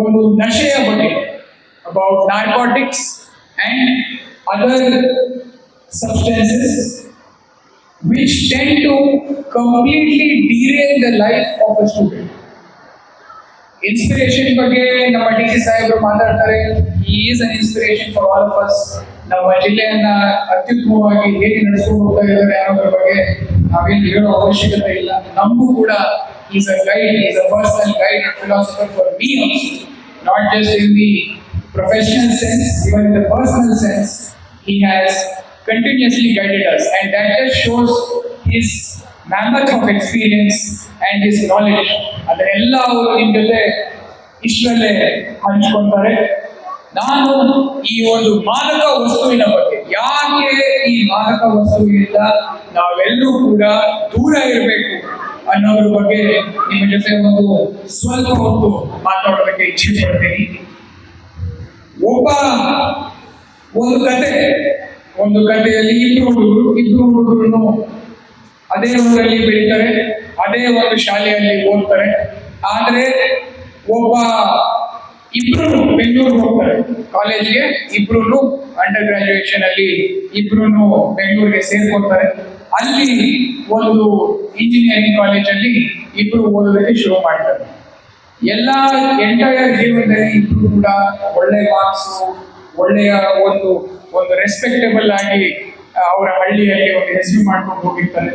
ಒಂದು ನಶೆಯ ಬಗ್ಗೆ about narcotics and other substances which tend to completely derail the life of a student. Inspiration ಬಗ್ಗೆ ನಮ್ಮ D C ಸಾಹೇಬರು ಮಾತಾಡ್ತಾರೆ. Is an inspiration for all of us ನಮ್ಮ ಜಿಲ್ಲೆಯನ್ನ ಅತ್ಯುತ್ತಮವಾಗಿ ಹೇಗೆ ನಡೆಸ್ಕೊಂಡು ಹೋಗ್ತಾ ಇದ್ದಾರೆ ಅನ್ನೋದ್ರ ಬಗ್ಗೆ ನಾವೇನು ಹೇಳೋ ಅವಶ್ಯಕತೆ ಇಲ್ಲ. ನಮಗೂ ಕೂಡ is a guide is a personal guide and philosopher for me also not just in the professional sense even in the personal sense he has continuously guided us. And that just shows his mammoth of experience and his knowledge. ಅದನ್ನೆಲ್ಲ ಅವರು ನಿಮ್ ಜೊತೆ ಇಷ್ಟರಲ್ಲೇ ಹಂಚ್ಕೊಳ್ತಾರೆ ನಾನು ಈ ಒಂದು ಮಾದಕ ವಸ್ತುವಿನ ಬಗ್ಗೆ, ಯಾಕೆ ಈ ಮಾದಕ ವಸ್ತುವಿನಿಂದ ನಾವೆಲ್ಲರೂ ಕೂಡ ದೂರ ಇರಬೇಕು? ಅನ್ನೋದ್ರ ಬಗ್ಗೆ ನಿಮ್ಮ ಜೊತೆ ಒಂದು ಸ್ವಲ್ಪ ಹೊತ್ತು ಮಾತಾಡೋದಕ್ಕೆ ಇಚ್ಛೆ ಪಡ್ತೀನಿ ಒಬ್ಬ ಒಂದು ಕತೆ, ಒಂದು ಕಥೆಯಲ್ಲಿ ಇಬ್ರು ಹುಡುಗರು ಇಬ್ರು ಹುಡುಗರು ಅದೇ ಊರಲ್ಲಿ ಬೆಳೀತಾರೆ, ಅದೇ ಒಂದು ಶಾಲೆಯಲ್ಲಿ ಓದ್ತಾರೆ. ಆದ್ರೆ ಒಬ್ಬ ಇಬ್ರು ಬೆಂಗಳೂರು ಹೋಗ್ತಾರೆ. ಕಾಲೇಜ್ಗೆ ಇಬ್ರು ಅಂಡರ್ ಗ್ರಾಜುಯೇಷನ್ ಅಲ್ಲಿ ಇಬ್ರು ಬೆಂಗಳೂರಿಗೆ ಸೇರ್ಕೊಳ್ತಾರೆ. ಅಲ್ಲಿ ಒಂದು ಇಂಜಿನಿಯರಿಂಗ್ ಕಾಲೇಜಲ್ಲಿ ಇಬ್ಬರು ಓದೋದಕ್ಕೆ ಶುರು ಮಾಡ್ತಾರೆ. ಎಲ್ಲ ಎಂಟೈರ್ ಜೀವನದಲ್ಲಿ ಇಬ್ರು ಕೂಡ ಒಳ್ಳೆ ಮಾರ್ಕ್ಸ್ ಒಳ್ಳೆಯ ಒಂದು ಒಂದು ರೆಸ್ಪೆಕ್ಟೇಬಲ್ ಆಗಿ ಅವರ ಹಳ್ಳಿಯಲ್ಲಿ ಒಂದು ಹೆಸರು ಮಾಡ್ಕೊಂಡು ಹೋಗಿರ್ತಾರೆ.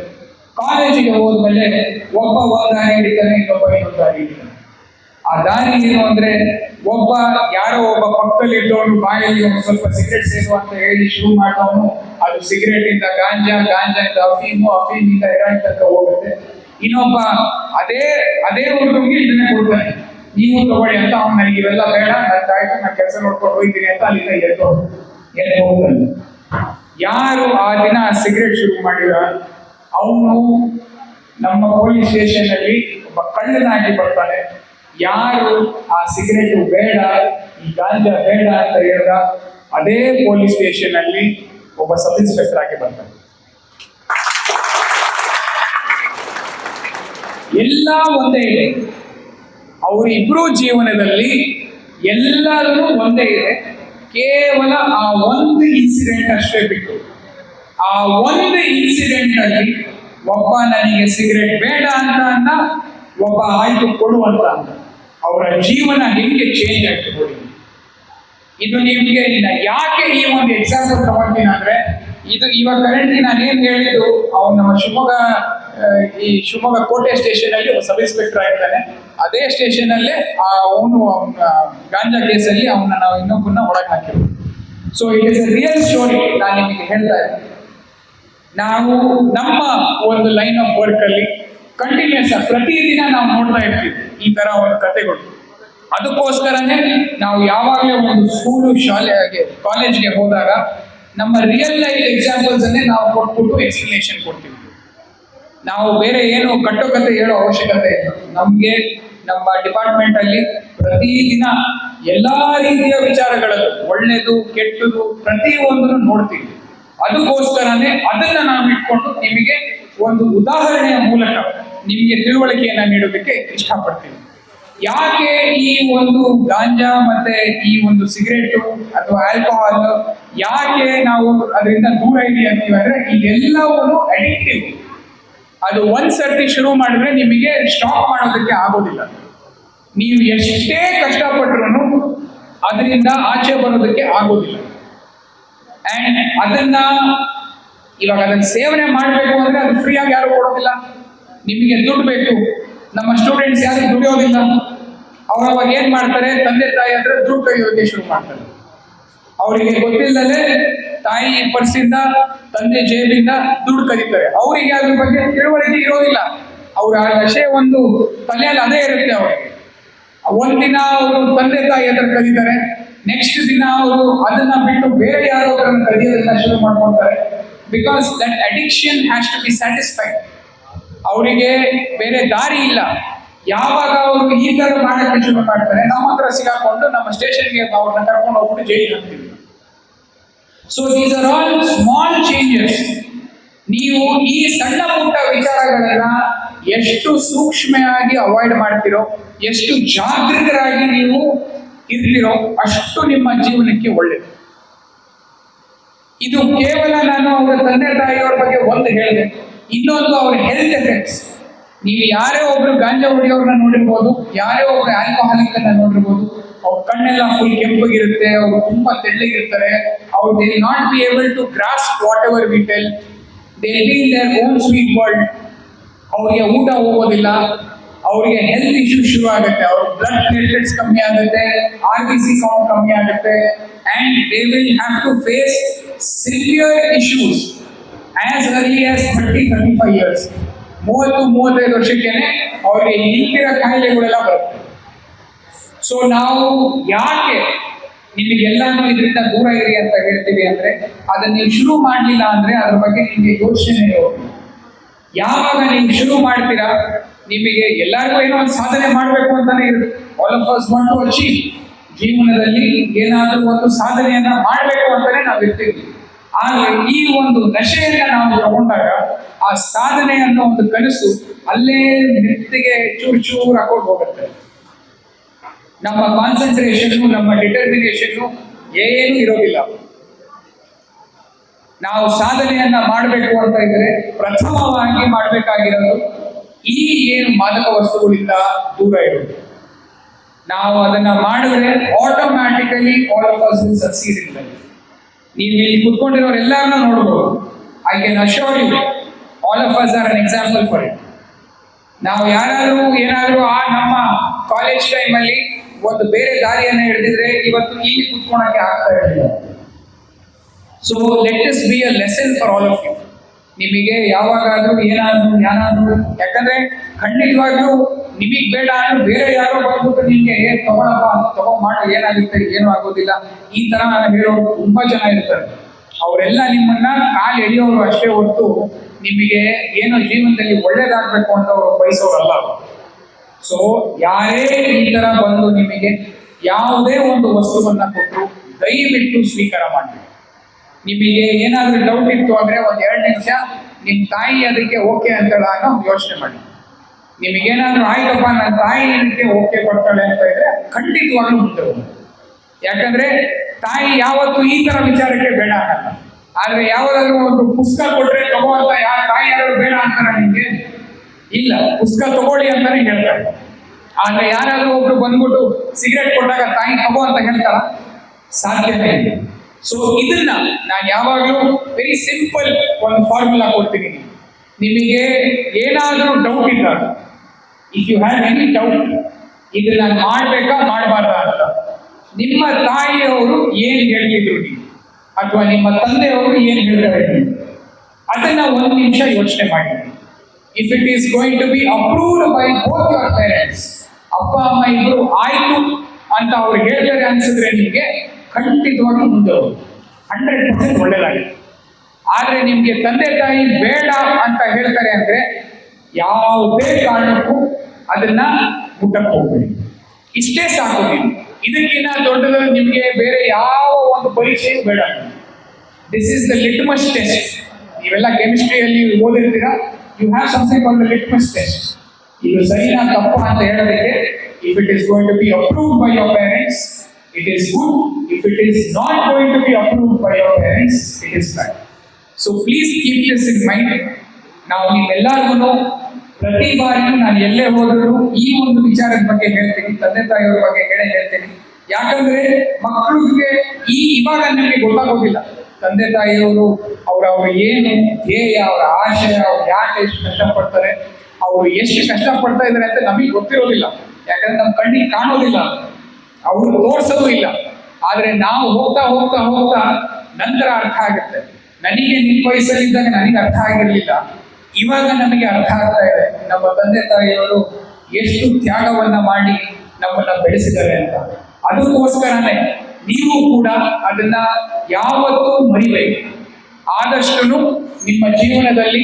ಕಾಲೇಜಿಗೆ ಹೋದ್ಮೇಲೆ ಒಬ್ಬ ಒಂದು ದಾರಿ ಹಿಡಿತಾನೆ ಇನ್ನೊಬ್ಬ ಇನ್ನೊಂದು ದಾರಿ ಹಿಡಿತಾನೆ ಆ ದಾರಿ ಏನು ಅಂದ್ರೆ ಒಬ್ಬ ಯಾರೋ ಒಬ್ಬ ಪಕ್ಕದಲ್ಲಿ ಇದ್ದವನು ಬಾಯಲ್ಲಿ ಒಂದು ಸ್ವಲ್ಪ ಸಿಗರೆಟ್ ಸೇರು ಅಂತ ಹೇಳಿ ಶುರು ಮಾಡೋನು ಅದು ಸಿಗರೇಟ್ ಇಂದ ಗಾಂಜಾ ಗಾಂಜಾ ಇಂದ ಅಫೀಮು, ಅಫೀಮಿಂದ ಹೆರಾಯಿನ್ ತನಕ ಹೋಗುತ್ತೆ. ಇನ್ನೊಬ್ಬ ಅದೇ ಅದೇ ಹುಡುಗನಿಗೆ ಇದನ್ನೇ ಕೊಡ್ತಾನೆ. ನೀವು ತಗೊಳ್ಳಿ ಅಂತ ಅವ್ನು ನನಗೆ ಇವೆಲ್ಲ ಬೇಡ, ನನ್ನ ತಾಯ್ತು ನಾನು ಕೆಲಸ ನೋಡ್ಕೊಂಡು ಹೋಗ್ತೀನಿ ಅಂತ ಅಲ್ಲಿಂದ ಎದ್ದು ಎದ್ದು ಹೋಗ್ತಾನೆ. ಯಾರು ಆ ದಿನ ಸಿಗರೇಟ್ ಶುರು ಮಾಡಿದ? ಅವನು ನಮ್ಮ ಪೊಲೀಸ್ ಸ್ಟೇಷನ್ ಅಲ್ಲಿ ಒಬ್ಬ ಕಳ್ಳನಾಗಿ ಬರ್ತಾನೆ. ಯಾರು ಆ ಸಿಗರೇಟ್ ಬೇಡ, ಈ ಗಾಂಜಾ ಬೇಡ ಅಂತ ಹೇಳಿದ, ಅದೇ ಪೊಲೀಸ್ ಸ್ಟೇಷನ್ ಅಲ್ಲಿ ಒಬ್ಬ ಸಬ್ ಇನ್ಸ್ಪೆಕ್ಟರ್ ಆಗಿ ಬಂದ. ಎಲ್ಲ ಒಂದೇ ಇದೆ. ಅವರಿಬ್ರು ಜೀವನದಲ್ಲಿ ಎಲ್ಲರೂ ಒಂದೇ ಇದೆ. ಕೇವಲ ಆ ಒಂದು ಇನ್ಸಿಡೆಂಟ್ ಅಷ್ಟೇ ಬಿಟ್ಟು, ಆ ಒಂದು ಇನ್ಸಿಡೆಂಟ್ ಅಲ್ಲಿ ಒಬ್ಬ ನನಗೆ ಸಿಗರೆಟ್ ಬೇಡ ಅಂತ ಅಂತ ಒಬ್ಬ ಆಯ್ತು ಕೊಡುವಂತ ಅಂತ ಅವರ ಜೀವನ ಹೆಂಗೆ ಚೇಂಜ್ ಆಗ್ತದೆ ಇದು ನಿಮ್ಗೆ ಯಾಕೆ ಈ ಒಂದು ಎಕ್ಸಾಂಪಲ್ ತಗೊಳ್ತೀನಿ ಅಂದ್ರೆ, ಇದು ಇವಾಗ ಕರೆಂಟ್ಲಿ ನಾನು ಏನ್ ಹೇಳಿದ್ದು, ಅವ್ನು ನಮ್ಮ ಶಿವಮೊಗ್ಗ ಈ ಶಿವಮೊಗ್ಗ ಕೋಟೆ ಸ್ಟೇಷನ್ ಅಲ್ಲಿ ಸಬ್ ಇನ್ಸ್ಪೆಕ್ಟರ್ ಆಗಿದ್ದಾನೆ. ಅದೇ ಸ್ಟೇಷನ್ ಅಲ್ಲೇ ಅವನು ಗಾಂಜಾ ಕೇಸಲ್ಲಿ ಅವನ್ನ ನಾವು ಇನ್ನೊಬ್ಬನ ಒಳಗೆ ಹಾಕಿರೋದು. So it is real story ನಾನು ನಿಮಗೆ ಹೇಳ್ತಾ ಇದ್ದೀನಿ. ನಾವು ನಮ್ಮ ಒಂದು ಲೈನ್ ಆಫ್ ವರ್ಕ್ ಅಲ್ಲಿ ಕಂಟಿನ್ಯೂಸ್ ಪ್ರತಿದಿನ ನಾವು ನೋಡ್ತಾ ಇರ್ತೀವಿ ಈ ತರ ಒಂದು ಕತೆಗಳು ಅದಕ್ಕೋಸ್ಕರನೇ ನಾವು ಯಾವಾಗಲೇ ಒಂದು ಸ್ಕೂಲು ಶಾಲೆಗೆ ಕಾಲೇಜ್ಗೆ ಹೋದಾಗ ನಮ್ಮ ರಿಯಲ್ ಲೈಫ್ ಎಕ್ಸಾಂಪಲ್ಸ್ ಅನ್ನೇ ನಾವು ಕೊಟ್ಬಿಟ್ಟು ಎಕ್ಸ್ಪ್ಲನೇಷನ್ ಕೊಡ್ತೀವಿ. ನಾವು ಬೇರೆ ಏನು ಕಟ್ಟುಕತೆ ಹೇಳೋ ಅವಶ್ಯಕತೆ ಇಲ್ಲ. ನಮಗೆ ನಮ್ಮ ಡಿಪಾರ್ಟ್ಮೆಂಟ್ ಅಲ್ಲಿ ಪ್ರತಿದಿನ ಎಲ್ಲಾ ರೀತಿಯ ವಿಚಾರಗಳಲ್ಲೂ ಒಳ್ಳೆಯದು ಕೆಟ್ಟದು ಪ್ರತಿಯೊಂದನ್ನು ನೋಡ್ತೀವಿ. ಅದಕ್ಕೋಸ್ಕರನೇ ಅದನ್ನ ನಾವು ಇಟ್ಕೊಂಡು ನಿಮಗೆ ಒಂದು ಉದಾಹರಣೆಯ ಮೂಲಕ ನಿಮಗೆ ತಿಳುವಳಿಕೆಯನ್ನ ನೀಡೋದಕ್ಕೆ ಇಷ್ಟಪಡ್ತೀವಿ ಯಾಕೆ ಈ ಒಂದು ಗಾಂಜಾ ಮತ್ತೆ ಈ ಒಂದು ಸಿಗರೇಟು ಅಥವಾ ಆಲ್ಕೋಹಾಲ್ ಯಾಕೆ ನಾವು ಅದರಿಂದ ದೂರ ಇಡಿ ಅಂತೀವಿ ಅಂದ್ರೆ ಇದೆಲ್ಲವೂ ಅಡಿಕ್ಟಿವ್ ಅದು ಒಂದ್ ಸರ್ತಿ ಶುರು ಮಾಡಿದ್ರೆ ನಿಮಗೆ ಸ್ಟಾಪ್ ಮಾಡೋದಕ್ಕೆ ಆಗೋದಿಲ್ಲ. ನೀವು ಎಷ್ಟೇ ಕಷ್ಟಪಟ್ಟರು ಅದರಿಂದ ಆಚೆ ಬರೋದಕ್ಕೆ ಆಗೋದಿಲ್ಲ. ಅಂಡ್ ಅದನ್ನ ಇವಾಗ ಅದನ್ನ ಸೇವನೆ ಮಾಡಬೇಕು ಅಂದ್ರೆ ಅದು ಫ್ರೀಯಾಗಿ ಯಾರು ಕೊಡೋದಿಲ್ಲ. ನಿಮಗೆ ದುಡ್ಡು ಬೇಕು. ನಮ್ಮ ಸ್ಟೂಡೆಂಟ್ಸ್ ಯಾರು ದುಡಿಯೋದಿಲ್ಲ. ಅವ್ರು ಅವಾಗ ಏನ್ ಮಾಡ್ತಾರೆ? ತಂದೆ ತಾಯಿ ಹತ್ರ ದುಡ್ಡು ಶುರು ಮಾಡ್ತಾರೆ. ಅವರಿಗೆ ಗೊತ್ತಿಲ್ಲದೆ ತಾಯಿ ಪರ್ಸಿಂದ, ತಂದೆ ಜೇಬಿಂದ ದುಡ್ಡು ಕದೀತಾರೆ ಅವರಿಗೆ ಅದ್ರ ಬಗ್ಗೆ ತಿಳುವಳಿಕೆ ಇರೋದಿಲ್ಲ. ಅವ್ರ ಆ ನಶೆ ಒಂದು ತಲೆಯಲ್ಲಿ ಅದೇ ಇರುತ್ತೆ ಅವರಿಗೆ. ಒಂದಿನ ಅವರು ತಂದೆ ತಾಯಿ ಹತ್ರ ಕದೀತಾರೆ ನೆಕ್ಸ್ಟ್ ದಿನ ಅವರು ಅದನ್ನ ಬಿಟ್ಟು ಬೇರೆ ಯಾರೋ ಅದನ್ನ ಕದಿಯೋದನ್ನ ಶುರು ಮಾಡ್ಕೊಳ್ತಾರೆ because that addiction has to be satisfied ಅವರಿಗೆ ಬೇರೆ ದಾರಿ ಇಲ್ಲ. ಯಾವಾಗ ಅವರು ಈ ತರ ಮಾಡಕ್ಕೆ ಶುರು ಮಾಡ್ತಾರೆ, ನಮ್ಮ ಹತ್ರ ಸಿಗಾಕೊಂಡು ನಮ್ಮ ಸ್ಟೇಷನ್ಗೆ ಅವ್ರನ್ನ ಕರ್ಕೊಂಡು ಹೋಗ್ಬಿಟ್ಟು ಜೈಲಿಗೆ ಹಾಕ್ತೀವಿ. So these are all small changes ನೀವು ಈ ಸಣ್ಣ ಪುಟ್ಟ ವಿಚಾರಗಳನ್ನ ಎಷ್ಟು ಸೂಕ್ಷ್ಮೆಯಾಗಿ ಅವಾಯ್ಡ್ ಮಾಡ್ತಿರೋ, ಎಷ್ಟು ಜಾಗೃತರಾಗಿ ನೀವು ಇರ್ತಿರೋ, ಅಷ್ಟು ನಿಮ್ಮ ಜೀವನಕ್ಕೆ ಒಳ್ಳೆಯದು ಇದು ಕೇವಲ ನಾನು ಅವರ ತಂದೆ ತಾಯಿಯವರ ಬಗ್ಗೆ ಒಂದು ಹೇಳಿದೆ, ಇನ್ನೊಂದು ಅವ್ರ ಹೆಲ್ತ್ ಎಫೆಕ್ಟ್ಸ್ ನೀವು ಯಾರೇ ಒಬ್ರು ಗಾಂಜಾ ಹೊಡೆಯೋರ್ನ ನೋಡಿರ್ಬೋದು, ಯಾರೇ ಒಬ್ರು ಆಲ್ಕೋಹಾಲಿಕ್ ನೋಡಿರ್ಬೋದು, ಅವ್ರ ಕಣ್ಣೆಲ್ಲ ಫುಲ್ ಕೆಂಪಗಿರುತ್ತೆ, ಅವ್ರು ತುಂಬಾ ತೆಳ್ಳಗಿರ್ತಾರೆ. ಅವ್ರು they not be able to grasp whatever we tell they be in their own sweet world ಅವ್ರಿಗೆ ಊಟ ಹೋಗೋದಿಲ್ಲ. ಅವ್ರಿಗೆ ಹೆಲ್ತ್ ಇಶ್ಯೂ ಶುರು ಆಗುತ್ತೆ. ಅವ್ರ ಬ್ಲಡ್ ಪ್ಲೇಟ್ಲೆಟ್ಸ್ ಕಮ್ಮಿ ಆಗುತ್ತೆ ಆರ್ ಬಿ ಸಿ ಕೌಂಟ್ ಕಮ್ಮಿ ಆಗುತ್ತೆ. And they will have to face severe issues as early as thirty thirty five years ಮೂವತ್ತು, ಮೂವತ್ತೈದು ವರ್ಷಕ್ಕೇನೆ ಅವರಿಗೆ ಹಿಂದಿನ ಕಾಯಿಲೆಗಳೆಲ್ಲ ಬರುತ್ತೆ. ಸೊ ನಾವು ಯಾಕೆ ನಿಮಗೆಲ್ಲಾನು ಇದರಿಂದ ದೂರ ಇರಿ ಅಂತ ಹೇಳ್ತೀವಿ ಅಂದ್ರೆ, ಅದನ್ನ ನೀವು ಶುರು ಮಾಡಲಿಲ್ಲ ಅಂದ್ರೆ ಅದ್ರ ಬಗ್ಗೆ ನಿಮಗೆ ಯೋಚನೆ ಯಾವಾಗ ನೀವು ಶುರು ಮಾಡ್ತೀರಾ? ನಿಮಗೆ ಎಲ್ಲರಿಗೂ ಏನೋ ಒಂದು ಸಾಧನೆ ಮಾಡಬೇಕು ಅಂತಾನೆ ಇರುತ್ತೆ. ಆಲ್ ಆಫ್ ಜೀವನದಲ್ಲಿ ಏನಾದರೂ ಒಂದು ಸಾಧನೆಯನ್ನ ಮಾಡಬೇಕು ಅಂತಾನೆ ನಾವು ಇರ್ತೀವಿ ಆದ್ರೆ ಈ ಒಂದು ನಶೆಯನ್ನ ನಾವು ತಗೊಂಡಾಗ ಆ ಸಾಧನೆ ಅನ್ನೋ ಒಂದು ಕನಸು ಅಲ್ಲೇ ನೆತ್ತಿಗೆ ಚೂರು ಚೂರು ಹಾಕೊಂಡು ಹೋಗುತ್ತೆ. ನಮ್ಮ ಕಾನ್ಸಂಟ್ರೇಷನ್ ನಮ್ಮ ಡಿಟರ್ಮಿನೇಷನ್ ಏನು ಇರೋದಿಲ್ಲ. ನಾವು ಸಾಧನೆಯನ್ನ ಮಾಡಬೇಕು ಅಂತ ಇದ್ರೆ ಪ್ರಥಮವಾಗಿ ಮಾಡಬೇಕಾಗಿರೋದು ಈ ಏನು ಮಾದಕ ವಸ್ತುಗಳಿಂದ ದೂರ ಇರೋದು. ನಾವು ಅದನ್ನ ಮಾಡಿದ್ರೆ automatically all of us succeed ನೀವು ಇಲ್ಲಿ ಕುತ್ಕೊಂಡಿರೋರು ಎಲ್ಲರನ್ನೂ ನೋಡ್ಬೋದು. I can assure you all of us are an example for it ನಾವು ಯಾರಾದರೂ ಏನಾದರೂ ಆ ನಮ್ಮ ಕಾಲೇಜ್ ಟೈಮಲ್ಲಿ ಒಂದು ಬೇರೆ ದಾರಿಯನ್ನು ಹಿಡಿದಿದ್ರೆ ಇವತ್ತು ಇಲ್ಲಿ ಕುತ್ಕೊಳಕ್ಕೆ ಆಗ್ತಾ ಇರಲಿಲ್ಲ. So let is be a lesson for all of you ನಿಮಗೆ ಯಾವಾಗಾದ್ರೂ ಏನಾದರೂ ಯಾರಾದ್ರೂ ಯಾಕಂದ್ರೆ ಖಂಡಿತವಾಗ್ಲೂ ನಿಮಗೆ ಬೇಡ ಅಂದ್ರೆ ಬೇರೆ ಯಾರೋ ಬಂದ್ಬಿಟ್ಟು ನಿಮ್ಗೆ ಏನ್ ತಗೊಳಪ್ಪ ತಗೊಂಡ್ ಮಾಡಿ, ಏನಾಗುತ್ತೆ, ಏನು ಆಗೋದಿಲ್ಲ. ಈ ತರ ಹೇಳೋರು ತುಂಬಾ ಜನ ಇರ್ತಾರೆ. ಅವರೆಲ್ಲ ನಿಮ್ಮನ್ನ ಕಾಲ್ ಎಳೆಯೋರು ಅಷ್ಟೇ ಹೊರತು ನಿಮಗೆ ಏನೋ ಜೀವನದಲ್ಲಿ ಒಳ್ಳೇದಾಗ್ಬೇಕು ಅಂತ ಅವರು ಬಯಸೋರಲ್ಲ ಸೊ ಯಾರೇ ಈ ತರ ಬಂದು ನಿಮಗೆ ಯಾವುದೇ ಒಂದು ವಸ್ತುವನ್ನ ಕೊಟ್ಟು ದಯವಿಟ್ಟು ಸ್ವೀಕಾರ ಮಾಡಿ. ನಿಮಗೆ ಏನಾದ್ರೂ ಡೌಟ್ ಇತ್ತು ಅಂದ್ರೆ ಒಂದ್ ಎರಡು ನಿಮಿಷ, ನಿಮ್ ತಾಯಿ ಅದಕ್ಕೆ ಓಕೆ ಅಂತ ಅಂತೇಳಾಗ ಯೋಚನೆ ಮಾಡಿ. ನಿಮಗೇನಾದ್ರೂ ಆಯ್ತಪ್ಪ ನನ್ನ ತಾಯಿ ನಿಮಗೆ ಓಕೆ ಕೊಡ್ತಾಳೆ ಅಂತ ಇದ್ರೆ ಖಂಡಿತವಾಗ್ಲೂ ಮುಂದೆ ಯಾಕಂದ್ರೆ ತಾಯಿ ಯಾವತ್ತು ಈ ತರ ವಿಚಾರಕ್ಕೆ ಬೇಡ ಅನ್ನಲ್ಲ. ಆದ್ರೆ ಯಾವ್ದಾದ್ರು ಒಂದು ಪುಸ್ತಕ ಕೊಟ್ರೆ ತಗೋ ಅಂತ ಯಾ ತಾಯಿ ಯಾರು ಬೇಡ ಅಂತಾರ ನಿಮ್ಗೆ? ಇಲ್ಲ, ಪುಸ್ತಕ ತಗೊಳ್ಳಿ ಅಂತಾನೆ ಹೇಳ್ತಾರೆ. ಆದ್ರೆ ಯಾರಾದ್ರೂ ಒಬ್ರು ಬಂದ್ಬಿಟ್ಟು ಸಿಗರೇಟ್ ಕೊಟ್ಟಾಗ ತಾಯಿ ತಗೋ ಅಂತ ಹೇಳ್ತಾರ? ಸಾಧ್ಯನೇ ಇಲ್ಲ. ಸೊ ಇದನ್ನ ನಾನು ಯಾವಾಗಲೂ ವೆರಿ ಸಿಂಪಲ್ ಒಂದು ಫಾರ್ಮುಲಾ ಕೊಡ್ತೀನಿ. ನಿಮಗೆ ಏನಾದರೂ ಡೌಟ್ ಇದ್ದಾಗ if you have any doubt ಇದು ನಾನು ಮಾಡಬಾರ್ದ ಅಂತ. ನಿಮ್ಮ ತಾಯಿಯವರು ಏನು ಹೇಳ್ತಿದ್ರು ನೀವು? ಅಥವಾ ನಿಮ್ಮ ತಂದೆಯವರು ಏನು ಹೇಳ್ತಾರೆ ಅದನ್ನ ಒಂದು ನಿಮಿಷ ಯೋಚನೆ ಮಾಡಿ. If it is going to be approved by both your parents ಅಪ್ಪ, ಅಮ್ಮ ಇಬ್ರು ಆಯ್ತು ಅಂತ ಅವ್ರು ಹೇಳ್ತಾರೆ ಅನ್ಸಿದ್ರೆ ನಿಮಗೆ ಖಂಡಿತವಾಗಿ ಮುಂದೆ ಹಂಡ್ರೆಡ್ ಪರ್ಸೆಂಟ್ ಒಳ್ಳೇದಾಗಿದೆ. ಆದರೆ ನಿಮಗೆ ತಂದೆ ತಾಯಿ ಬೇಡ ಅಂತ ಹೇಳ್ತಾರೆ ಅಂದರೆ ಯಾವುದೇ ಕಾರಣಕ್ಕೂ ಅದನ್ನ ಮುಟ್ಟಕ್ಕೆ ಹೋಗ್ಬೇಡಿ. ಇಷ್ಟೇ ಸಾಕು ನೀವು. ಇದಕ್ಕಿಂತ ದೊಡ್ಡದು ನಿಮ್ಗೆ ಬೇರೆ ಯಾವ ಒಂದು ಪರೀಕ್ಷೆಯೂ ಬೇಡ. This is the litmus test ನೀವೆಲ್ಲ ಕೆಮಿಸ್ಟ್ರಿಯಲ್ಲಿ ಓದಿರ್ತೀರಾ? You have something on the litmus test ಇದು ಸರಿನಾ ತಪ್ಪ ಅಂತ ಹೇಳೋದಕ್ಕೆ if it is going to be approved by your parents it is good if it is not going to be approved by your parents it is bad so please keep this in mind ನಾವು ನೀವೆಲ್ಲರಿಗೂ ಪ್ರತಿ ಬಾರಿಯೂ ನಾನು ಎಲ್ಲೇ ಹೋದರೂ ಈ ಒಂದು ವಿಚಾರದ ಬಗ್ಗೆ ಹೇಳ್ತೀನಿ, ತಂದೆ ತಾಯಿಯವರ ಬಗ್ಗೆ ಹೇಳೇ ಹೇಳ್ತೀನಿ. ಯಾಕಂದ್ರೆ ಮಕ್ಕಳಿಗೆ ಈ ಇವಾಗ ನಿಮಗೆ ಗೊತ್ತಾಗೋದಿಲ್ಲ. ತಂದೆ ತಾಯಿಯವರು, ಅವ್ರ ಅವ್ರ ಏನು ಧ್ಯೇಯ, ಅವರ ಆಶಯ, ಅವ್ರು ಯಾಕೆ ಎಷ್ಟು ಕಷ್ಟಪಡ್ತಾರೆ, ಅವರು ಎಷ್ಟು ಕಷ್ಟಪಡ್ತಾ ಇದ್ದಾರೆ ಅಂತ ನಮಗೆ ಗೊತ್ತಿರೋದಿಲ್ಲ. ಯಾಕಂದ್ರೆ ನಮ್ಮ ಕಣ್ಣಿಗೆ ಕಾಣೋದಿಲ್ಲ. ಅವರು ತೋರಿಸೋದು ಇಲ್ಲ. ಆದ್ರೆ ನಾವು ಹೋಗ್ತಾ ಹೋಗ್ತಾ ಹೋಗ್ತಾ ನಂತರ ಅರ್ಥ ಆಗುತ್ತೆ. ನನಗೆ ನಿನ್ನ ವಯಸ್ಸಲ್ಲಿದ್ದಾಗ ನನಗೆ ಅರ್ಥ ಆಗಿರ್ಲಿಲ್ಲ. ಇವಾಗ ನಮಗೆ ಅರ್ಥ ಆಗ್ತಾ ಇದೆ. ನಮ್ಮ ತಂದೆ ತಾಯಿಯವರು ಎಷ್ಟು ತ್ಯಾಗವನ್ನ ಮಾಡಿ ನಮ್ಮನ್ನ ಬೆಳೆಸಿದ್ದಾರೆ ಅಂತ. ಅದಕ್ಕೋಸ್ಕರನೇ ನೀವು ಕೂಡ ಅದನ್ನ ಯಾವತ್ತೂ ಮರಿಬೇಕು ಆದಷ್ಟು ನಿಮ್ಮ ಜೀವನದಲ್ಲಿ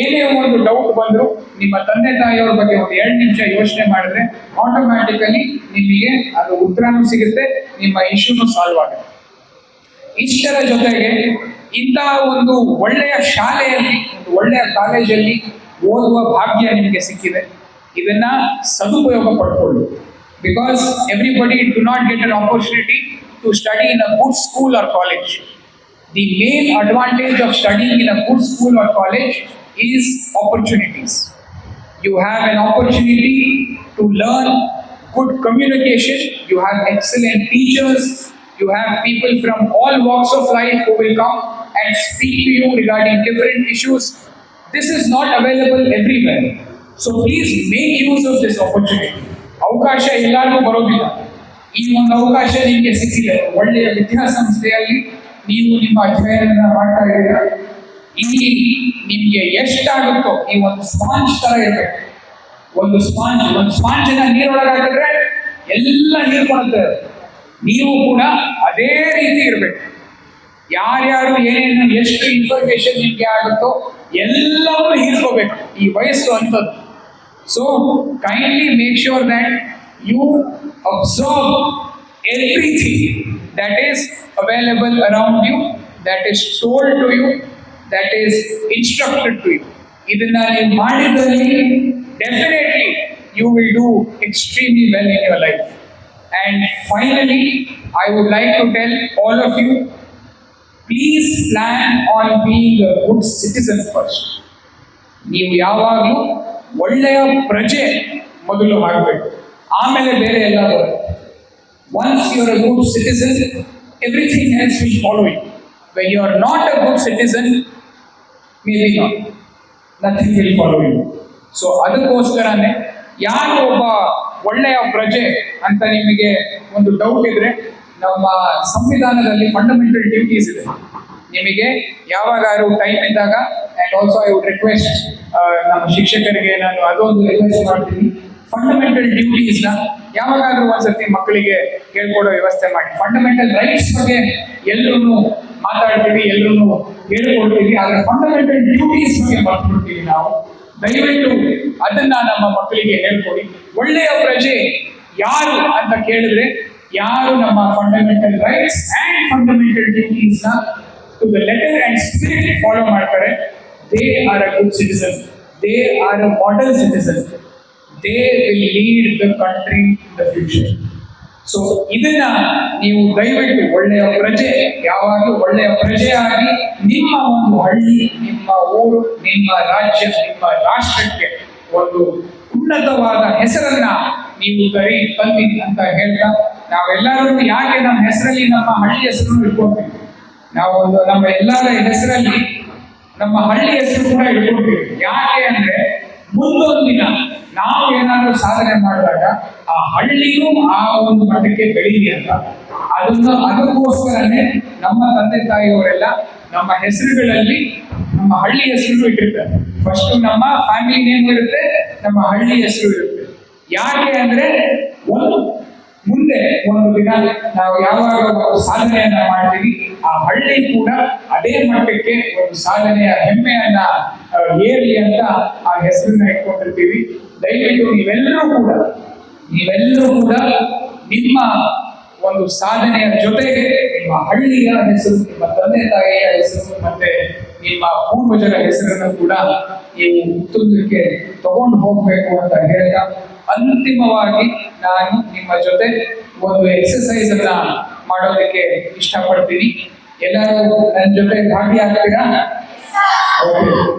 ಏನೇ ಒಂದು ಡೌಟ್ ಬಂದ್ರು ನಿಮ್ಮ ತಂದೆ ತಾಯಿಯವ್ರ ಬಗ್ಗೆ ಒಂದು ಎರಡು ನಿಮಿಷ ಯೋಚನೆ ಮಾಡಿದ್ರೆ ಆಟೋಮ್ಯಾಟಿಕಲಿ ನಿಮಗೆ ಅದು ಉತ್ತರನೂ ಸಿಗುತ್ತೆ, ನಿಮ್ಮ ಇಶ್ಯೂನು ಸಾಲ್ವ್ ಆಗುತ್ತೆ. ಇಷ್ಟರ ಜೊತೆಗೆ ಇಂತಹ ಒಂದು ಒಳ್ಳೆಯ ಶಾಲೆಯಲ್ಲಿ ಒಂದು ಒಳ್ಳೆಯ ಕಾಲೇಜಲ್ಲಿ ಓದುವ ಭಾಗ್ಯ ನಿಮಗೆ ಸಿಕ್ಕಿದೆ ಇದನ್ನ ಸದುಪಯೋಗ ಪಡ್ಕೊಳ್ಳಿ because everybody do not get an opportunity to study in a good school or college the main advantage of studying in a good school or college is opportunities. You have an opportunity to learn good communication, you have excellent teachers, you have people from all walks of life who will come and speak to you regarding different issues. This is not available everywhere. So please make use of this opportunity. ಅವಕಾಶ ಎಲ್ಲರಿಗೂ ಬರೋದಿಲ್ಲ ಈ ಒಂದು ಅವಕಾಶ ನಿಮಗೆ ಸಿಕ್ಕಿದೆ ಒಳ್ಳೆಯ ವಿದ್ಯಾಸಂಸ್ಥೆಯಲ್ಲಿ ನೀವು ನಿಮ್ಮ ಅಧ್ಯಯನ ಮಾಡ್ತಾ ಇದ್ದೀರಾ ಇಲ್ಲಿ ನಿಮಗೆ ಎಷ್ಟಾಗುತ್ತೋ ಈ ಒಂದು ಸ್ಪಾಂಜ್ ತರ ಇರಬೇಕು ಒಂದು ಸ್ಪಾಂಜ್ ಒಂದು ಸ್ಪಾಂಜಿನ ನೀರೊಳಗೆ ಹಾಕಿದ್ರೆ ಎಲ್ಲ ನೀರು ಕೊಡುತ್ತೆ ಅದು. ನೀವು ಕೂಡ ಅದೇ ರೀತಿ ಇರಬೇಕು. ಯಾರ್ಯಾರು ಏನೇನು ಎಷ್ಟು ಇನ್ಫಾರ್ಮೇಶನ್ ನಿಮಗೆ ಆಗುತ್ತೋ ಎಲ್ಲವನ್ನೂ ಹೀರ್ಕೋಬೇಕು. ಈ ವಯಸ್ಸು ಅಂಥದ್ದು. So kindly make sure that you observe everything that is available around you, that is told to you, that is instructed to you. ಇದನ್ನ ನೀವು ಮಾಡಿದಲ್ಲಿ definitely you will do extremely well in your life and finally I would like to tell all of you please plan on being a good citizen first ನೀವು ಯಾವಾಗಲೂ ಒಳ್ಳೆಯ ಪ್ರಜೆ ಮೊದಲು ಆಗಬೇಕು ಆಮೇಲೆ ಬೇರೆ ಎಲ್ಲ ಬರುತ್ತೆ Once you are a good citizen, everything else will follow you. When you are not a good citizen, maybe not. Nothing will follow you. So ಅದಕ್ಕೋಸ್ಕರನೇ ಯಾರು ಒಬ್ಬ ಒಳ್ಳೆಯ ಪ್ರಜೆ ಅಂತ ನಿಮಗೆ ಒಂದು ಡೌಟ್ ಇದ್ರೆ ನಮ್ಮ ಸಂವಿಧಾನದಲ್ಲಿ ಫಂಡಮೆಂಟಲ್ ಡ್ಯೂಟೀಸ್ ಇದೆ. ನಿಮಗೆ ಯಾವಾಗಾದ್ರೂ ಟೈಮ್ ಇದ್ದಾಗ and also I would request ನಮ್ಮ ಶಿಕ್ಷಕರಿಗೆ ನಾನು ಅದೊಂದು ರಿಕ್ವೆಸ್ಟ್ ಮಾಡ್ತೀನಿ. ಫಂಡಮೆಂಟಲ್ ಡ್ಯೂಟೀಸ್ನ ಯಾವಾಗಾದ್ರೂ ಒಂದ್ಸತಿ ಮಕ್ಕಳಿಗೆ ಹೇಳ್ಕೊಡೋ ವ್ಯವಸ್ಥೆ ಮಾಡಿ. ಫಂಡಮೆಂಟಲ್ ರೈಟ್ಸ್ ಬಗ್ಗೆ ಎಲ್ಲರೂ ಮಾತಾಡ್ತೀವಿ ಎಲ್ಲರೂ ಹೇಳ್ಕೊಡ್ತೀವಿ. ಆದ್ರೆ ಫಂಡಮೆಂಟಲ್ ಡ್ಯೂಟೀಸ್ ಬಗ್ಗೆ ಬರ್ಕೊಡ್ತೀವಿ ನಾವು. ದಯವಿಟ್ಟು ಅದನ್ನ ನಮ್ಮ ಮಕ್ಕಳಿಗೆ ಹೇಳ್ಕೊಡಿ. ಒಳ್ಳೆಯ ಪ್ರಜೆ ಯಾರು ಅಂತ ಕೇಳಿದ್ರೆ, ಯಾರು ನಮ್ಮ fundamental rights and fundamental duties to the letter and spirit follow ಮಾಡ್ತಾರೆ. They are a good citizen they are a model citizen they will lead the country in the future so ಇದನ್ನ ನೀವು ದಯವಿಟ್ಟು ಒಳ್ಳೆಯ ಪ್ರಜೆ, ಯಾವಾಗಲೂ ಒಳ್ಳೆಯ ಪ್ರಜೆಯಾಗಿ ನಿಮ್ಮ ಒಂದು ಹಳ್ಳಿ, ನಿಮ್ಮ ಊರು, ನಿಮ್ಮ ರಾಜ್ಯ, ನಿಮ್ಮ ರಾಷ್ಟ್ರಕ್ಕೆ ಒಂದು ಉನ್ನತವಾದ ಹೆಸರನ್ನ ನೀವು ಗರಿ ತಂದಿ ಅಂತ ಹೇಳ್ತಾ ನಾವೆಲ್ಲರೂ ಯಾಕೆ ನಮ್ಮ ಹೆಸರಲ್ಲಿ ನಮ್ಮ ಹಳ್ಳಿ ಹೆಸರನ್ನು ಇಟ್ಕೊಳ್ತೀವಿ ನಾವು ನಮ್ಮ ಎಲ್ಲರ ಹೆಸರಲ್ಲಿ ನಮ್ಮ ಹಳ್ಳಿ ಹೆಸರು ಕೂಡ ಇಟ್ಕೊಳ್ತೀವಿ ಯಾಕೆ ಅಂದ್ರೆ ಮುಂದೊಂದು ದಿನ ನಾವು ಏನಾದರೂ ಸಾಧನೆ ಮಾಡಿದಾಗ ಆ ಹಳ್ಳಿಯೂ ಆ ಒಂದು ಮಟ್ಟಕ್ಕೆ ಬೆಳೀಲಿ ಅಂತ. ಅದನ್ನು ಅದಕ್ಕೋಸ್ಕರನೇ ನಮ್ಮ ತಂದೆ ತಾಯಿಯವರೆಲ್ಲ ನಮ್ಮ ಹೆಸರುಗಳಲ್ಲಿ ನಮ್ಮ ಹಳ್ಳಿ ಹೆಸರು ಇಟ್ಟಿರ್ತಾರೆ. ಫಸ್ಟ್ ನಮ್ಮ ಫ್ಯಾಮಿಲಿ ನೇಮ್ ಇರುತ್ತೆ, ನಮ್ಮ ಹಳ್ಳಿ ಹೆಸರು ಇರುತ್ತೆ. ಯಾಕೆ ಅಂದ್ರೆ ಒಂದು ಮುಂದೆ ಒಂದು ದಿನ ನಾವು ಯಾವಾಗ ಒಂದು ಸಾಧನೆಯನ್ನ ಮಾಡ್ತೀವಿ ಹಳ್ಳಿ ಕೂಡ ಅದೇ ಮಟ್ಟಕ್ಕೆ ಒಂದು ಸಾಧನೆಯ ಹೆಮ್ಮೆಯನ್ನ ಏರಿ ಅಂತ ಆ ಹೆಸರನ್ನ ಇಟ್ಕೊಂಡಿರ್ತೀವಿ. ದಯವಿಟ್ಟು ನೀವೆಲ್ಲರೂ ಕೂಡ ನೀವೆಲ್ಲರೂ ಕೂಡ ನಿಮ್ಮ ಒಂದು ಸಾಧನೆಯ ಜೊತೆಗೆ ನಿಮ್ಮ ಹಳ್ಳಿಯ ಹೆಸರು, ನಿಮ್ಮ ತಂದೆ ತಾಯಿಯ ಹೆಸರು ಮತ್ತೆ ನಿಮ್ಮ ಪೂರ್ವಜರ ಹೆಸರನ್ನು ಕೂಡ ನೀವು ಉತ್ತುಂಗಕ್ಕೆ ತಗೊಂಡು ಹೋಗ್ಬೇಕು ಅಂತ ಹೇಳ್ತಾ ಅಂತಿಮವಾಗಿ ನಾನು ನಿಮ್ಮ ಜೊತೆ ಒಂದು ಎಕ್ಸಸೈಸ್ ಅನ್ನ ಮಾಡೋದಕ್ಕೆ ಇಷ್ಟಪಡ್ತೀನಿ. ಎಲ್ಲರೂ ನನ್ನ ಜೊತೆ ಭಾಗಿಯಾಗ್ತೀರಾ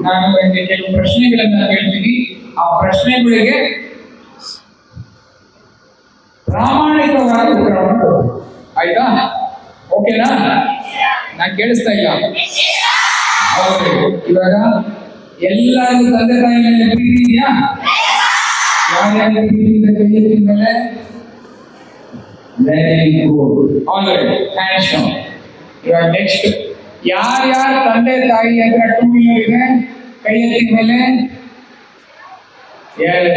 ನಾನು ನಿಮಗೆ ಕೆಲವು ಪ್ರಶ್ನೆಗಳನ್ನ ಕೇಳ್ತೀನಿ ಆ ಪ್ರಶ್ನೆಗಳಿಗೆ ಪ್ರಾಮಾಣಿಕವಾಗಿ ಉತ್ತರವನ್ನು ಕೊಡಿ ಆಯ್ತಾ? ಓಕೆನಾ ನಾನು ಕೇಳಿಸ್ತಾ ಇಲ್ಲ. ಇವಾಗ ಎಲ್ಲರೂ ತಂದೆ ತಾಯಿ ಮೇಲೆ ಪ್ರೀತಿ ಇದೆಯಾ? ಯಾರ್ಯಾರು ಪ್ರೀತಿ ಇದೆ ಮೇಲೆ? ವೆರಿ ಆಲ್ ರೈಟ್ ಥ್ಯಾಂಕ್ಸ್ ಇವಾಗ ನೆಕ್ಸ್ಟ್ ಯಾರ್ಯಾರ ತಂದೆ ತಾಯಿ ಅಂದ್ರೆ ಟೂ ವೀಲರ್ ಇದೆ? ಕೈ ಎತ್ತಿದ ಮೇಲೆ?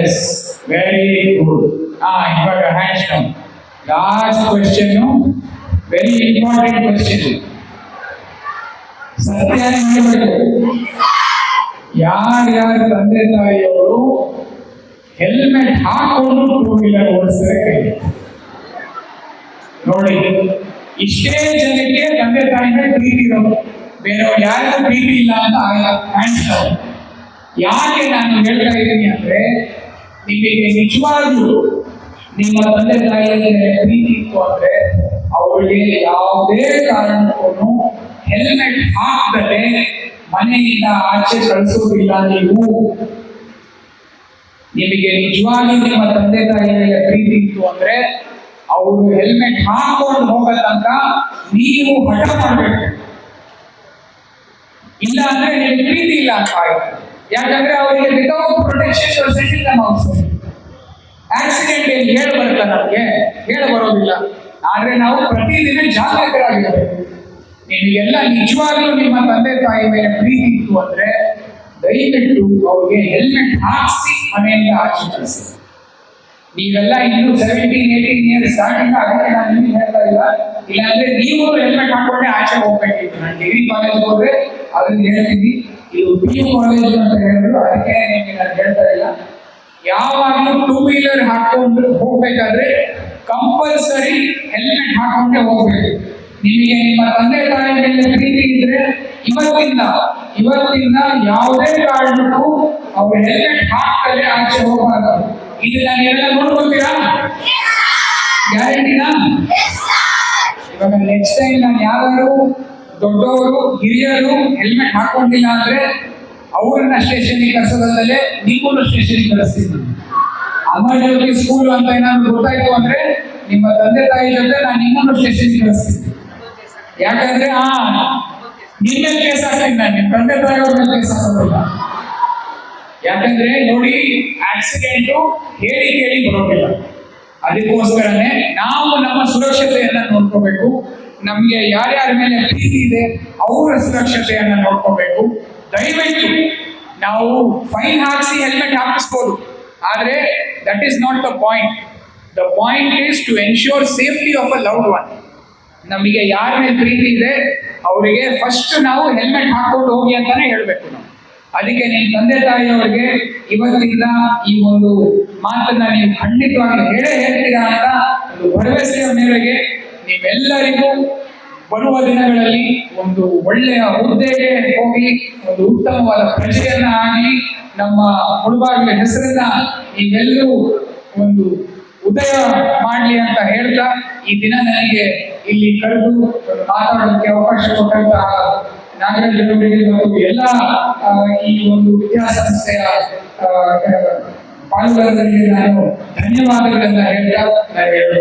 ಎಸ್ ವೆರಿ ಗುಡ್ ಹಾ ಇವಾಗ hands down last question very important question ಸತ್ಯ ಹೇಳಬೇಕು. ಯಾರ್ಯಾರ ತಂದೆ ತಾಯಿಯವರು ಹೆಲ್ಮೆಟ್ ಹಾಕೊಂಡು ಟೂ ವೀಲರ್ ಓಡಿಸಿದ್ರೆ ಕೈ ನೋಡಿ. ಇಷ್ಟೇ ಜನಕ್ಕೆ ತಂದೆ ತಾಯಿಂದ ಪ್ರೀತಿ ಇರೋದು. ಬೇರೆಯವ್ರು ಯಾರಿಗೂ ಪ್ರೀತಿ ಇಲ್ಲ ಅಂತ ಆಗಲ್ಲ. ಡೌನ್ ಯಾಕೆ ನಾನು ಹೇಳ್ತಾ ಇದ್ದೀನಿ ಅಂದ್ರೆ, ನಿಮಗೆ ನಿಜವಾಗ್ಲೂ ನಿಮ್ಮ ತಂದೆ ತಾಯಿಯ ಪ್ರೀತಿ ಇತ್ತು ಅಂದ್ರೆ, ಅವರಿಗೆ ಯಾವುದೇ ಕಾರಣಕ್ಕೂ ಹೆಲ್ಮೆಟ್ ಹಾಕದೆ ಮನೆಯಿಂದ ಆಚೆ ಕಳಿಸೋದಿಲ್ಲ ನೀವು. ನಿಮಗೆ ನಿಜವಾಗಿ ನಿಮ್ಮ ತಂದೆ ತಾಯಿಯ ಪ್ರೀತಿ ಇತ್ತು ಅಂದ್ರೆ ಅವರು ಹೆಲ್ಮೆಟ್ ಹಾಕೊಂಡು ಹೋಗೋ ನೀವು ಹಠ ಮಾಡಬೇಕು. ಇಲ್ಲ ಅಂದ್ರೆ ನಿಮ್ಗೆ ಪ್ರೀತಿ ಇಲ್ಲ ಅಂತ ಯಾಕಂದ್ರೆ ಅವರಿಗೆ ವಿತೌಟ್ ಪ್ರೊಟೆಕ್ಷನ್ ಸೆಟ್ಟಿಂಗ್ ಅವಸರ ಆಕ್ಸಿಡೆಂಟ್ ಏನು ಹೇಳಿ ಬರುತ್ತ ನಮಗೆ? ಹೇಳಿ ಬರೋದಿಲ್ಲ. ಆದ್ರೆ ನಾವು ಪ್ರತಿದಿನ ಜಾಗೃತರಾಗಿರಬೇಕು. ನಿಮಗೆಲ್ಲ ನಿಜವಾಗ್ಲೂ ನಿಮ್ಮ ತಂದೆ ತಾಯಿ ಮೇಲೆ ಪ್ರೀತಿ ಇತ್ತು ಅಂದ್ರೆ ದಯವಿಟ್ಟು ಅವ್ರಿಗೆ ಹೆಲ್ಮೆಟ್ ಹಾಕಿಸಿ ಮನೆಯಿಂದ ಆಚರಿಸಿ. ನೀವೆಲ್ಲ ಇನ್ನೂ ಸೆವೆಂಟೀನ್ ಏಟೀನ್ ಇಯರ್ಸ್ ಸ್ಟಾರ್ಟಿಂಗ್ ಅದಕ್ಕೆ ನಾನು ನಿಮ್ಗೆ ಹೇಳ್ತಾ ಇಲ್ಲ. ಇಲ್ಲಾಂದ್ರೆ ನೀವು ಹೆಲ್ಮೆಟ್ ಹಾಕೊಂಡೆ ಆಚೆ ಹೋಗ್ಬೇಕಿತ್ತು. ನಾನು ಡಿಗ್ರಿ ಕಾಲೇಜ್ ಹೋದ್ರೆ ಅದನ್ನ ಹೇಳ್ತೀನಿ. ಇದು ಪಿ ಯು ಕಾಲೇಜ್ ಅಂತ ಹೇಳಿದ್ರು. ಅದಕ್ಕೆ ನಿಮಗೆ ನಾನು ಹೇಳ್ತಾ ಇಲ್ಲ. ಯಾವಾಗಲೂ ಟೂ ವೀಲರ್ ಹಾಕೊಂಡು ಹೋಗ್ಬೇಕಾದ್ರೆ ಕಂಪಲ್ಸರಿ ಹೆಲ್ಮೆಟ್ ಹಾಕೊಂಡೆ ಹೋಗ್ಬೇಕು. ನಿಮಗೆ ನಿಮ್ಮ ತಂದೆ ತಾಯಿ ಮೇಲೆ ಪ್ರೀತಿ ಇದ್ರೆ ಇವತ್ತಿಂದ ಇವತ್ತಿಂದ ಯಾವುದೇ ಕಾರಣಕ್ಕೂ ಅವ್ರು ಹೆಲ್ಮೆಟ್ ಹಾಕದೆ ಆಚೆ ಹೋಗಬಾರ್ದು. ಇದನ್ನ ಎಲ್ಲ ನೋಡ್ಕೊತೀರಾ? ಗ್ಯಾರಂಟಿನಾ ಇವಾಗ ನೆಕ್ಸ್ಟ್ ಟೈಮ್ ನಾನು ಯಾರು, ದೊಡ್ಡವರು, ಹಿರಿಯರು ಹೆಲ್ಮೆಟ್ ಹಾಕೊಂಡಿಲ್ಲ ಅಂದ್ರೆ ಅವರನ್ನ ಸ್ಟೇಷನ್ಗೆ ಕಳ್ಸೋದಲ್ಲದೆ ನಿಮ್ಮನ್ನು ಸ್ಟೇಷನ್ಗೆ ಕಳಿಸ್ತೀನಿ ನಾನು. ಅಮರ್ಜಿ ಸ್ಕೂಲ್ ಅಂತ ಏನಾದ್ರು ಗೊತ್ತಾಯ್ತು ಅಂದ್ರೆ ನಿಮ್ಮ ತಂದೆ ತಾಯಿ ಜೊತೆ ನಾನು ನಿಮ್ಮನ್ನು ಸ್ಟೇಷನ್ಗೆ ಕಳಿಸ್ತೀನಿ ಯಾಕಂದ್ರೆ, ಆ ನಿಮ್ಮ ಕೇಸ್ ಹಾಕ್ತೀನಿ ನಾನು ನಿಮ್ಮ ತಂದೆ ತಾಯಿಯವ್ರ ಮೇಲೆ ಕೇಸ್ ಹಾಕೋದಿಲ್ಲ ಯಾಕಂದ್ರೆ ನೋಡಿ ಆಕ್ಸಿಡೆಂಟು ಹೇಳಿ ಕೇಳಿ ಬರೋದಿಲ್ಲ. ಅದಕ್ಕೋಸ್ಕರನೇ ನಾವು ನಮ್ಮ ಸುರಕ್ಷತೆಯನ್ನ ನೋಡ್ಕೋಬೇಕು. ನಮ್ಗೆ ಯಾರ್ಯಾರ ಮೇಲೆ ಪ್ರೀತಿ ಇದೆ, ಅವರ ಸುರಕ್ಷತೆಯನ್ನ ನೋಡ್ಕೋಬೇಕು. ದಯವಿಟ್ಟು ನಾವು ಫೈನ್ ಹಾಕಿಸಿ ಹೆಲ್ಮೆಟ್ ಹಾಕಿಸ್ಬೋದು. ಆದ್ರೆ that is not the point the point is to ensure safety of a loved one ನಮಗೆ ಯಾರ ಮೇಲೆ ಪ್ರೀತಿ ಇದೆ, ಅವರಿಗೆ ಫಸ್ಟ್ ನಾವು ಹೆಲ್ಮೆಟ್ ಹಾಕೊಂಡು ಹೋಗಿ ಅಂತಾನೆ ಹೇಳ್ಬೇಕು ನಾವು. ಅದಕ್ಕೆ ನಿಮ್ಮ ತಂದೆ ತಾಯಿಯವರಿಗೆ ಇವತ್ತಿಂದ ಈ ಒಂದು ಮಾತನ್ನ ನೀವು ಖಂಡಿತವಾಗಿ ಹೇಳೇ ಹೇಳ್ತೀರಾ ಅಂತ ಒಂದು ಭರವಸೆಯ ಮೇರೆಗೆ ನೀವೆಲ್ಲರಿಗೂ ಬರುವ ದಿನಗಳಲ್ಲಿ ಒಂದು ಒಳ್ಳೆಯ ಹುದ್ದೆಗೆ ಹೋಗಿ ಒಂದು ಉತ್ತಮವಾದ ಪ್ರಜೆಯನ್ನ ಆಗಿ ನಮ್ಮ ಮುಳುಬಾಗಿಲ ಹೆಸರನ್ನ ನೀವೆಲ್ಲರೂ ಒಂದು ಉದಯ ಮಾಡಲಿ ಅಂತ ಹೇಳ್ತಾ ಈ ದಿನ ನನಗೆ ಇಲ್ಲಿ ಕರೆದು ಮಾತಾಡೋದಕ್ಕೆ ಅವಕಾಶ ಕೊಟ್ಟಂತಹ ಅವರಿಗೆ ಮತ್ತು ಎಲ್ಲ ಈ ಒಂದು ವಿದ್ಯಾಸಂಸ್ಥೆಯ ಪಾಲುದಾರರಿಗೆ ನಾನು ಧನ್ಯವಾದಗಳನ್ನ ಹೇಳ್ತಾ ನಾನು ಎರಡು